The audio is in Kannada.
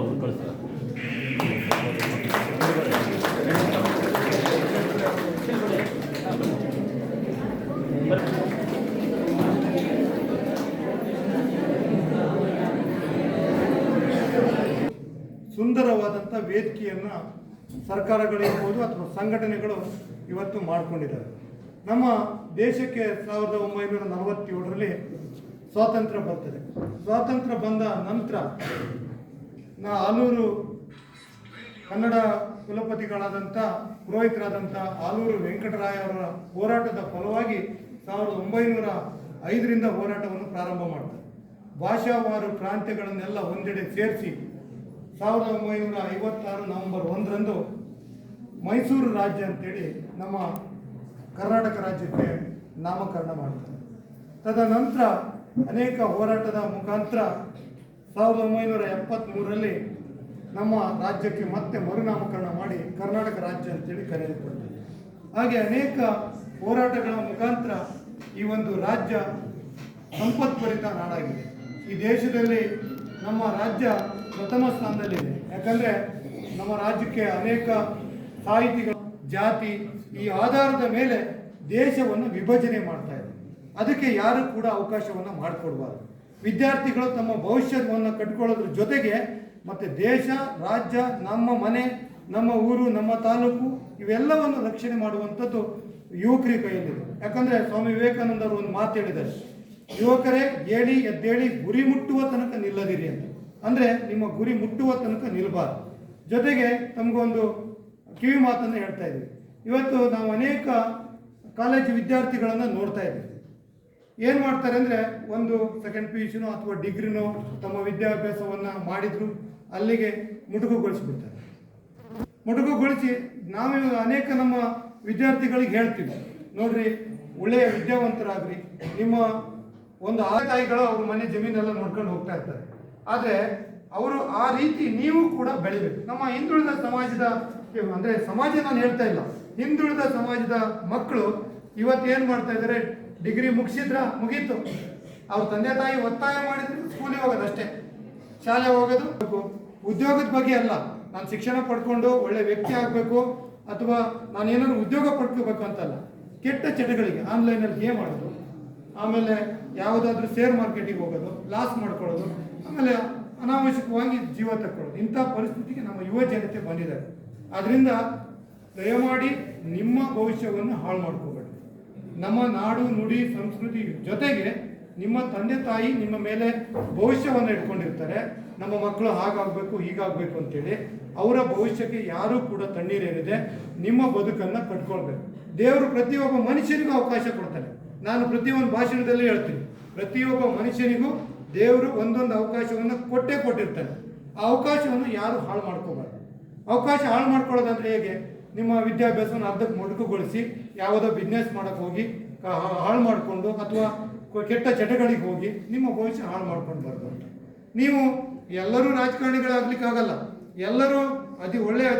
ಅವ್ರು ಕಳಿಸ್ತಾರೆ ಸುಂದರವಾದಂಥ ವೇದಿಕೆಯನ್ನು ಸರ್ಕಾರಗಳಿರ್ಬೋದು ಅಥವಾ ಸಂಘಟನೆಗಳು ಇವತ್ತು ಮಾಡಿಕೊಂಡಿದ್ದಾರೆ. ನಮ್ಮ ದೇಶಕ್ಕೆ ಸಾವಿರದ ಒಂಬೈನೂರ ನಲವತ್ತೇಳರಲ್ಲಿ ಸ್ವಾತಂತ್ರ್ಯ ಬರ್ತದೆ. ಸ್ವಾತಂತ್ರ್ಯ ಬಂದ ನಂತರ ನಾ ಆಲೂರು ಕನ್ನಡ ಕುಲಪತಿಗಳಾದಂಥ ಪುರೋಹಿತರಾದಂಥ ಆಲೂರು ವೆಂಕಟರಾಯ ಅವರ ಹೋರಾಟದ ಫಲವಾಗಿ ಸಾವಿರದ ಒಂಬೈನೂರ ಐದರಿಂದ ಹೋರಾಟವನ್ನು ಪ್ರಾರಂಭ ಮಾಡ್ತಾರೆ ಭಾಷಾವಾರು ಪ್ರಾಂತ್ಯಗಳನ್ನೆಲ್ಲ ಒಂದೆಡೆ ಸೇರಿಸಿ ಸಾವಿರದ ಒಂಬೈನೂರ ಐವತ್ತಾರು ನವಂಬರ್ ಒಂದರಂದು ಮೈಸೂರು ರಾಜ್ಯ ಅಂತೇಳಿ ನಮ್ಮ ಕರ್ನಾಟಕ ರಾಜ್ಯಕ್ಕೆ ನಾಮಕರಣ ಮಾಡ್ತಾರೆ ತದನಂತರ ಅನೇಕ ಹೋರಾಟದ ಮುಖಾಂತರ ಸಾವಿರದ ಒಂಬೈನೂರ ಎಪ್ಪತ್ತ್ಮೂರರಲ್ಲಿ ನಮ್ಮ ರಾಜ್ಯಕ್ಕೆ ಮತ್ತೆ ಮರುನಾಮಕರಣ ಮಾಡಿ ಕರ್ನಾಟಕ ರಾಜ್ಯ ಅಂತೇಳಿ ಕರೆಯಲ್ಪಡ್ತದೆ. ಹಾಗೆ ಅನೇಕ ಹೋರಾಟಗಳ ಮುಖಾಂತರ ಈ ಒಂದು ರಾಜ್ಯ ಸಂಪತ್ಭರಿತ ನಾಡಾಗಿದೆ. ಈ ದೇಶದಲ್ಲಿ ನಮ್ಮ ರಾಜ್ಯ ಪ್ರಥಮ ಸ್ಥಾನದಲ್ಲಿದೆ. ಯಾಕಂದರೆ ನಮ್ಮ ರಾಜ್ಯಕ್ಕೆ ಅನೇಕ ಸಾಹಿತಿಗಳು, ಜಾತಿ ಈ ಆಧಾರದ ಮೇಲೆ ದೇಶವನ್ನು ವಿಭಜನೆ ಮಾಡ್ತಾ ಇದೆ ಅದಕ್ಕೆ ಯಾರು ಕೂಡ ಅವಕಾಶವನ್ನು ಮಾಡಿಕೊಡ್ಬಾರ್ದು. ವಿದ್ಯಾರ್ಥಿಗಳು ತಮ್ಮ ಭವಿಷ್ಯವನ್ನು ಕಟ್ಕೊಳ್ಳೋದ್ರ ಜೊತೆಗೆ ಮತ್ತು ದೇಶ, ರಾಜ್ಯ, ನಮ್ಮ ಮನೆ, ನಮ್ಮ ಊರು, ನಮ್ಮ ತಾಲೂಕು ಇವೆಲ್ಲವನ್ನು ರಕ್ಷಣೆ ಮಾಡುವಂಥದ್ದು ಯುವಕರಿ ಕೈಯಲ್ಲಿದೆ ಯಾಕಂದರೆ ಸ್ವಾಮಿ ವಿವೇಕಾನಂದರು ಒಂದು ಮಾತು ಹೇಳಿದ್ದಾರೆ. ಯುವಕರೇ ಹೇಳಿ ಎದ್ದೇಳಿ, ಗುರಿ ಮುಟ್ಟುವ ತನಕ ನಿಲ್ಲದಿರಿ ಅಂತ. ಅಂದರೆ ನಿಮ್ಮ ಗುರಿ ಮುಟ್ಟುವ ತನಕ ನಿಲ್ಲಬಾರ್ದು ಜೊತೆಗೆ ತಮಗೊಂದು ಕಿವಿ ಮಾತನ್ನು ಹೇಳ್ತಾ ಇದ್ದೀವಿ ಇವತ್ತು ನಾವು ಅನೇಕ ಕಾಲೇಜು ವಿದ್ಯಾರ್ಥಿಗಳನ್ನು ನೋಡ್ತಾ ಇದ್ದೀವಿ. ಏನು ಮಾಡ್ತಾರೆ ಅಂದರೆ ಒಂದು ಸೆಕೆಂಡ್ ಪಿ ಯು ಅಥವಾ ಡಿಗ್ರಿನೋ ತಮ್ಮ ವಿದ್ಯಾಭ್ಯಾಸವನ್ನು ಮಾಡಿದ್ರು, ಅಲ್ಲಿಗೆ ಮುಟುಕುಗೊಳಿಸ್ಬಿಡ್ತಾರೆ ಮುಟುಕುಗೊಳಿಸಿ ನಾವೇ ಅನೇಕ ನಮ್ಮ ವಿದ್ಯಾರ್ಥಿಗಳಿಗೆ ಹೇಳ್ತೀವಿ, ನೋಡ್ರಿ ಒಳ್ಳೆಯ ವಿದ್ಯಾವಂತರಾಗ್ರಿ, ನಿಮ್ಮ ಒಂದು ಆ ತಾಯಿಗಳು ಅವ್ರ ಮನೆ ಜಮೀನೆಲ್ಲ ನೋಡ್ಕೊಂಡು ಹೋಗ್ತಾ ಇರ್ತಾರೆ. ಆದರೆ ಅವರು ಆ ರೀತಿ ನೀವು ಕೂಡ ಬೆಳಿಬೇಕು. ನಮ್ಮ ಹಿಂದುಳಿದ ಸಮಾಜದ, ಅಂದರೆ ಸಮಾಜ ನಾನು ಹೇಳ್ತಾ ಇಲ್ಲ, ಹಿಂದುಳಿದ ಸಮಾಜದ ಮಕ್ಕಳು ಇವತ್ತು ಏನು ಮಾಡ್ತಾ ಇದ್ದಾರೆ ಡಿಗ್ರಿ ಮುಗಿಸಿದ್ರ ಮುಗೀತು. ಅವ್ರ ತಂದೆ ತಾಯಿ ಒತ್ತಾಯ ಮಾಡಿದ್ರು ಸ್ಕೂಲಿಗೆ ಹೋಗೋದು ಅಷ್ಟೇ. ಶಾಲೆ ಹೋಗೋದು ಉದ್ಯೋಗದ ಬಗ್ಗೆ ಅಲ್ಲ. ನಾನು ಶಿಕ್ಷಣ ಪಡ್ಕೊಂಡು ಒಳ್ಳೆ ವ್ಯಕ್ತಿ ಆಗಬೇಕು ಅಥವಾ ನಾನು ಏನಾದ್ರು ಉದ್ಯೋಗ ಪಡ್ಕೋಬೇಕು ಅಂತಲ್ಲ. ಕೆಟ್ಟ ಚಟಗಳಿಗೆ ಆನ್ಲೈನಲ್ಲಿ ಗೇಮ್ ಆಡೋದು ಆಮೇಲೆ ಯಾವುದಾದ್ರೂ ಶೇರ್ ಮಾರ್ಕೆಟಿಗೆ ಹೋಗೋದು ಲಾಸ್ ಮಾಡ್ಕೊಳ್ಳೋದು, ಆಮೇಲೆ ಅನಾವಶ್ಯಕವಾಗಿ ಜೀವ ತಕ್ಕೊಳ್ಳೋದು. ಇಂಥ ಪರಿಸ್ಥಿತಿಗೆ ನಮ್ಮ ಯುವ ಜನತೆ ಬಂದಿದ್ದಾರೆ. ಆದ್ದರಿಂದ ದಯಮಾಡಿ ನಿಮ್ಮ ಭವಿಷ್ಯವನ್ನು ಹಾಳು ಮಾಡ್ಕೋಬೇಡಿ. ನಮ್ಮ ನಾಡು ನುಡಿ ಸಂಸ್ಕೃತಿ ಜೊತೆಗೆ ನಿಮ್ಮ ತಂದೆ ತಾಯಿ ನಿಮ್ಮ ಮೇಲೆ ಭವಿಷ್ಯವನ್ನು ಇಟ್ಕೊಂಡಿರ್ತಾರೆ. ನಮ್ಮ ಮಕ್ಕಳು ಹಾಗಾಗಬೇಕು, ಹೀಗಾಗಬೇಕು ಅಂತೇಳಿ ಅವರ ಭವಿಷ್ಯಕ್ಕೆ ಯಾರೂ ಕೂಡ ತಣ್ಣೀರೇನಿದೆ. ನಿಮ್ಮ ಬದುಕನ್ನು ಕಟ್ಕೊಳ್ಬೇಕು. ದೇವರು ಪ್ರತಿಯೊಬ್ಬ ಮನುಷ್ಯನಿಗೂ ಅವಕಾಶ ಕೊಡ್ತಾನೆ. ನಾನು ಪ್ರತಿಯೊಂದು ಭಾಷಣದಲ್ಲಿ ಹೇಳ್ತೀನಿ. ಪ್ರತಿಯೊಬ್ಬ ಮನುಷ್ಯನಿಗೂ ದೇವರು ಒಂದೊಂದು ಅವಕಾಶವನ್ನು ಕೊಟ್ಟೇ ಕೊಟ್ಟಿರ್ತಾನೆ. ಆ ಅವಕಾಶವನ್ನು ಯಾರು ಹಾಳು ಮಾಡ್ಕೋಬಾರ್ದು. ಅವಕಾಶ ಹಾಳು ಮಾಡ್ಕೊಳ್ಳೋದಂದ್ರೆ ಹೇಗೆ? ನಿಮ್ಮ ವಿದ್ಯಾಭ್ಯಾಸವನ್ನು ಅರ್ಧಕ್ಕೆ ಮೊಟಕುಗೊಳಿಸಿ, ಯಾವುದೋ ಬಿಸ್ನೆಸ್ ಮಾಡೋಕ್ಕೆ ಹೋಗಿ ಹಾಳು ಮಾಡಿಕೊಂಡು ಅಥವಾ ಕೆಟ್ಟ ಚಟಗಳಿಗೆ ಹೋಗಿ ನಿಮ್ಮ ಭವಿಷ್ಯ ಹಾಳು ಮಾಡ್ಕೊಂಡು ಬರ್ಬೋದು ನೀವು ಎಲ್ಲರೂ ರಾಜಕಾರಣಿಗಳಾಗ್ಲಿಕ್ಕಾಗಲ್ಲ ಎಲ್ಲರೂ ಅತಿ ಒಳ್ಳೆಯ